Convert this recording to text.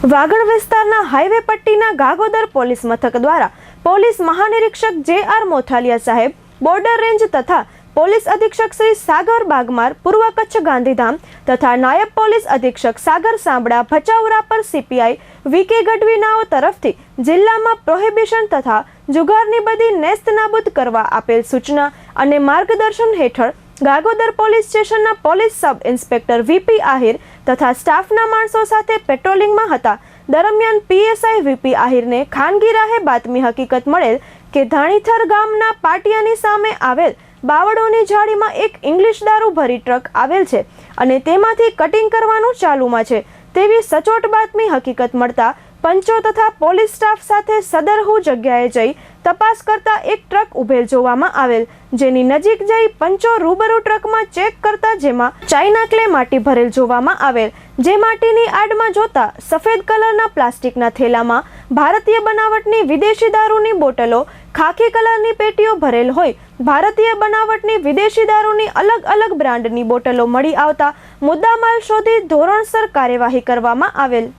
વાગડ વિસ્તારના highway પટ્ટીના Gagodar police મથક દ્વારા પોલીસ મહાનિરીક્ષક જે આર મોથાલિયા સાહેબ, બોર્ડર રેન્જ તથા પોલીસ અધિક્ષક શ્રી સાગર બાગમાર, પૂર્વ કચ્છ ગાંધીધામ તથા નાયબ પોલીસ અધિક્ષક સાગર સાંબડા, ભચાઉરા પર સીપીઆઈ વીકે ગઢવીનાઓ તરફથી જિલ્લામાં પ્રોહિબિશન તથા જુગારની બધી નેસ્ત નાબૂદ કરવા આપેલ સૂચના અને માર્ગદર્શન હેઠળ ગાગોદર પોલીસ સ્ટેશનના police sub inspector VP Ahir તથા સ્ટાફના માણસો સાથે પેટ્રોલિંગમાં હતા. દરમિયાન પીએસઆઈ વીપી આહિરને ખાનગી રાહે બાતમી હકીકત મળેલ કે ધાણીથર ગામના પાટિયાની સામે આવેલ બાવળોની જાળીમાં એક ઇંગ્લિશ દારૂ ભરી ટ્રક આવેલ છે અને તેમાંથી કટિંગ કરવાનું ચાલુમાં છે. તેવી સચોટ બાતમી હકીકત મળતા પંચો તથા પોલીસ સ્ટાફ સાથે સદરહુ જગ્યાએ જઈ તપાસ કરતા એક ટ્રક ઉભેલ જોવામાં આવેલ, જેની નજીક જઈ પંચો રૂબરૂ ટ્રકમાં ચેક કરતા જેમાં ચાઇના ક્લે માટી ભરેલ જોવામાં આવેલ, જે માટીની આડમાં જોતા સફેદ કલરના પ્લાસ્ટિકના થેલામાં ભારતીય બનાવટની વિદેશી દારૂની બોટલો, ખાખી કલરની પેટીઓ ભરેલ હોય, ભારતીય બનાવટની વિદેશી દારૂની અલગ અલગ બ્રાન્ડની બોટલો મળી આવતા મુદ્દામાલ શોધી ધોરણસર કાર્યવાહી કરવામાં આવેલ.